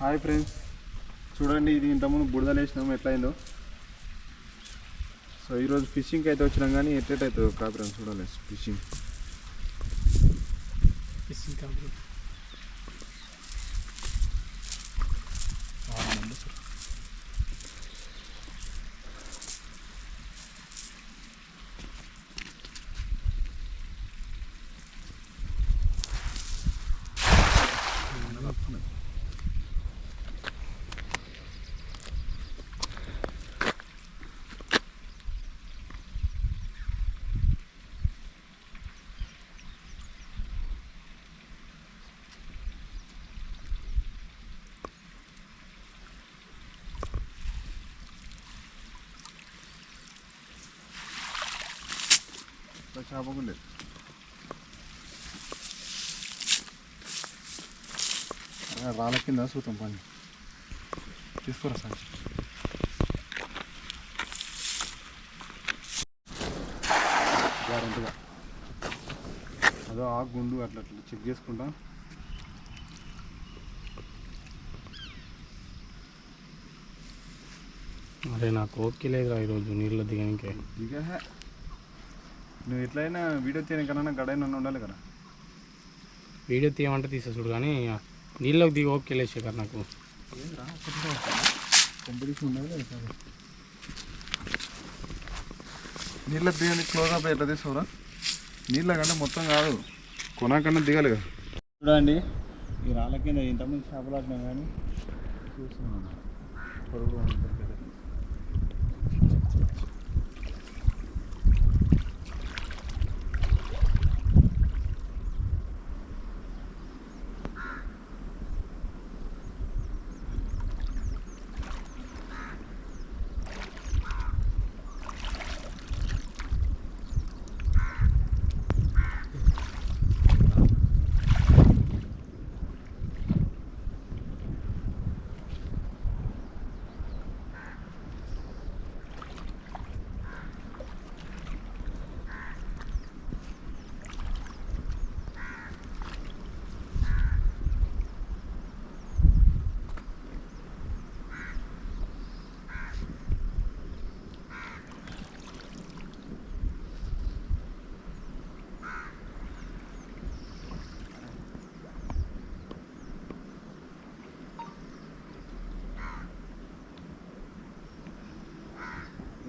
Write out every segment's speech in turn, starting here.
Hi friends చూడండి ఇది ఇంతకుముందు బుడదలు వేసినాము. ఎట్లయిందో? సో ఈరోజు ఫిషింగ్కి అయితే వచ్చినాం కానీ ఎట్లెట్ అవుతుంది కాపురం చూడాలి ఫిషింగ్ ఫిషింగ్ కంపెనీ చేపకుండే రాళ్ళ కింద సూతం పని తీసుకోరా సార్ గ్యారంటీగా అదో ఆ గుండు అట్లా అట్లా చెక్ చేసుకుంటా అరే నాకు ఓకే లేదురా ఈరోజు నీళ్ళు దిగనికే. హే. నువ్వు ఎట్లయినా వీడియో తీయని కన్నా గడైనా ఉండాలి కదా. వీడియో తీయమంటే తీసేసుడు కానీ నీళ్ళకి దిగి ఓకే నాకు. ఉండాలి కదా సార్ నీళ్ళ దిగని క్లోజ్ అప్ ఎట్లా తీసుకోరా నీళ్ళ కంటే మొత్తం కాదు కొనాకన్నా దిగాలి కదా. చూడండి ఈ రాళ్ళ కింద ఇంతమంది చేపలు ఆడినాం కానీ చూస్తున్నాం పొడుగు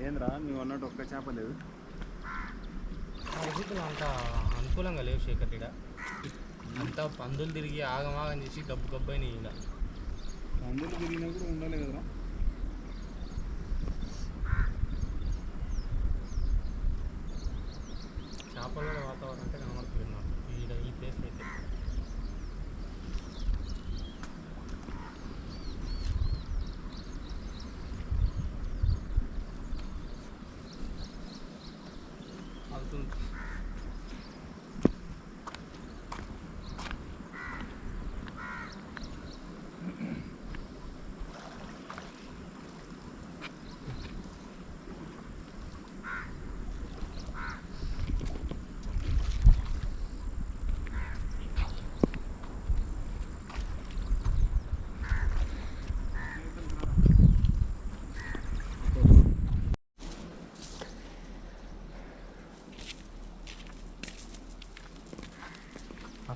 ఏంద్రా నువ్వు అన్నట్టు ఒక్క చేప లేదు. పరిస్థితులు అంత అనుకూలంగా లేవు శేఖర్ ఇక్కడ అంతా పందులు తిరిగి ఆగమాగం చేసి గబ్బు గబ్బు అయినాయి ఇలా అందులో తిరిగినప్పుడు ఉండాలి కదరా. చేపల వాతావరణం అంటే కనబడుతుంది నాకు. ఈ ప్లేస్ అయితే అవుతుంది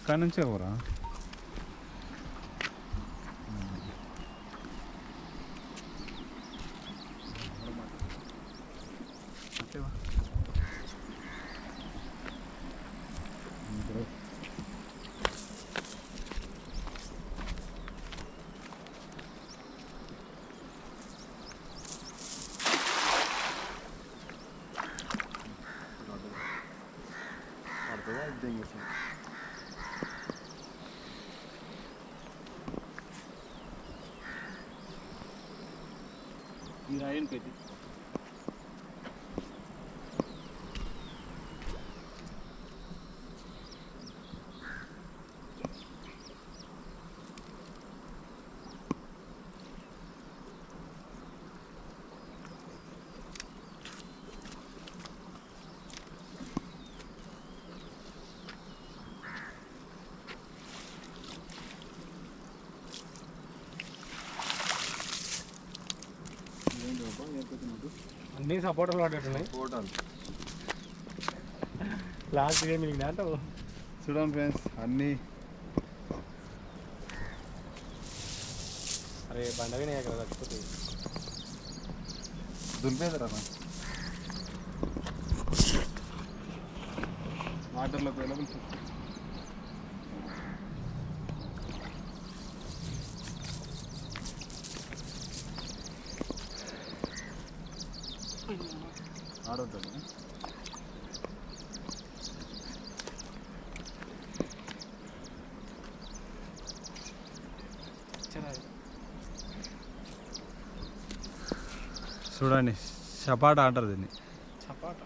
అక్కడి నుంచే ఎవరా పడుతుందా ఇది ఈ రాయన్ అన్నీ సపోర్టర్లు పడేట్టున్నాయి. ఫోటోలు లాస్ట్ గేమ్ మీకు అంటావు చూడండి ఫ్రెండ్స్ అన్నీ. అరే బండ వినాయ కదా చచ్చిపోతుంది దులిపేదరా వాటర్లో అవైలబుల్ చూడండి చపాట అంటారు దీన్ని. చపాట.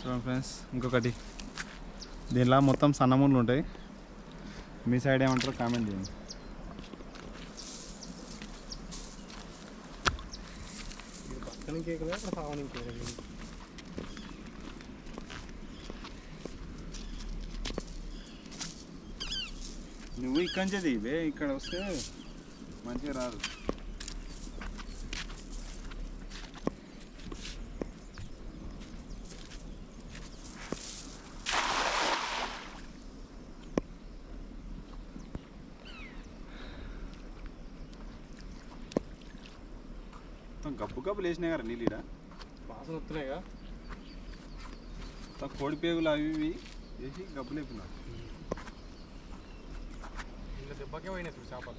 చూడండి ఫ్రెండ్స్ ఇంకొకటి. దీనిలో మొత్తం సన్నముళ్ళు ఉంటాయి. మీ సైడ్ ఏమంటారో కామెంట్ చేయండి. పక్కన కేకులే అక్కడ సావని కేకులు నువ్వు ఇక్కడి నుంచే దిగివే ఇక్కడ వస్తే మంచిగా రాదు. గబ్బు గబ్బులు వేసినాయి కదా నీళ్ళ వాసన వస్తున్నాయిగా. కోడి పేగులు అవి ఇవి వేసి గబ్బులు వేపినారు Bagiau eini tu siapa?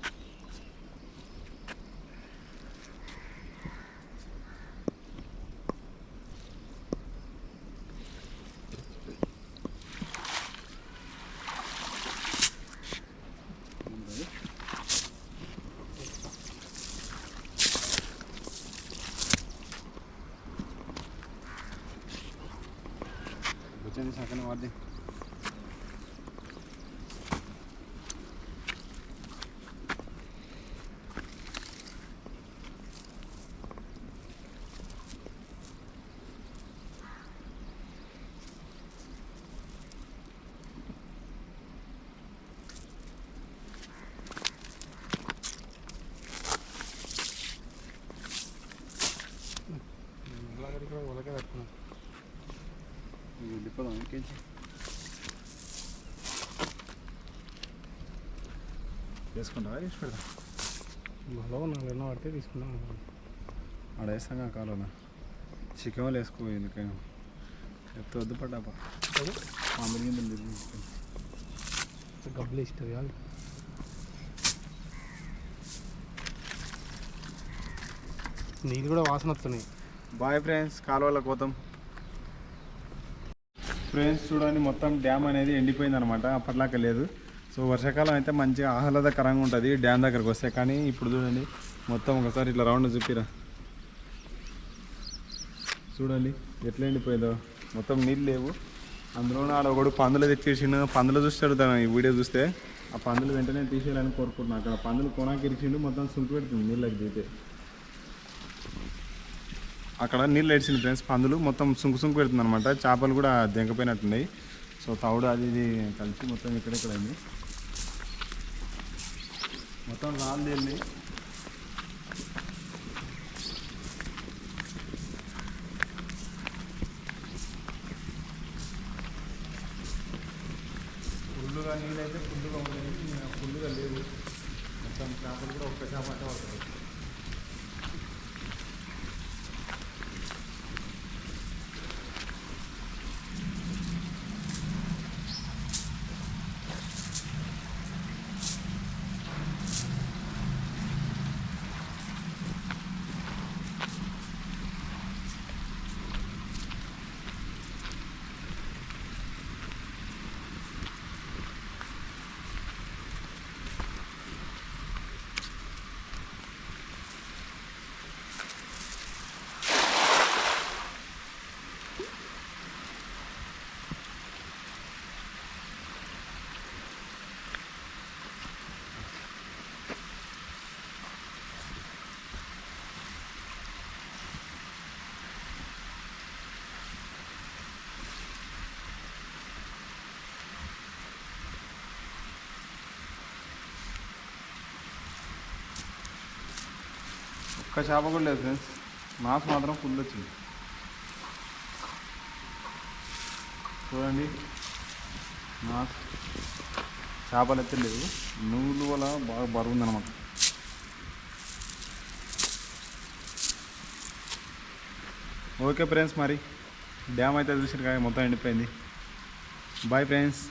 Jangan sakit nak wadah. వేసుకుంటావా వేసి పెడతా మళ్ళీ నాలుగు ఎన్నో పడితే తీసుకున్నాం ఆడ వేస్తాగా కాలువలో. చికెన్ వేసుకో ఎందుకైనా? చెప్తే వద్దు పడ్డాపా మామిడి గింజలు తిరిగి గబ్బులు ఇస్తుంది కాదు. నీళ్ళు కూడా వాసన వస్తున్నాయి. బాయ్ ఫ్రెండ్స్ కాలువలకు పోతాం ఫ్రెండ్స్ చూడండి మొత్తం డ్యామ్ అనేది ఎండిపోయింది అనమాట అప్పట్లాక లేదు. సో వర్షాకాలం అయితే మంచిగా ఆహ్లాదకరంగా ఉంటుంది డ్యామ్ దగ్గరకు వస్తే కానీ ఇప్పుడు చూడండి మొత్తం ఒకసారి ఇట్లా రౌండ్ చూపిరా. చూడండి ఎట్లా ఎండిపోయిందో. మొత్తం నీళ్ళు లేవు. అందులో ఆడ ఒకడు పందులు తెచ్చేసిండు. పందులు చూస్తే అడుగుతాను ఈ వీడియో చూస్తే. ఆ పందులు వెంటనే తీసేయాలని కోరుకుంటున్నాను అక్కడ పందులు కొనాకి ఇరిచిండు మొత్తం సుంకు పెడుతుంది నీళ్ళకి దిగితే అక్కడ నీళ్ళు ఏడ్చింది ఫ్రెండ్స్ పందులు మొత్తం సుంకు సుంకు పెడుతుంది అనమాట చేపలు కూడా దెంకపోయినట్టున్నాయి సో తవుడు అది ఇది కలిసి మొత్తం ఇక్కడెక్కడ అయింది. మొత్తం రాళ్ళు వెళ్ళి ఫుల్లుగా నీళ్ళు అయితే ఫుల్లుగా ఉండేది ఫుల్లుగా లేవు మొత్తం చేపలు కూడా ఒక్క చేప అంటే పడుతుంది ఒక్క చేప కూడా లేదు ఫ్రెండ్స్ మాస్ మాత్రం ఫుల్ వచ్చింది. చూడండి. మాస్. చేపలు అయితే లేవు. నూలు వల్ల బాగా బరువు ఉందన్నమాట ఓకే ఫ్రెండ్స్ మరి. డ్యామ్ అయితే చూసారు కానీ మొత్తం ఎండిపోయింది. Bye friends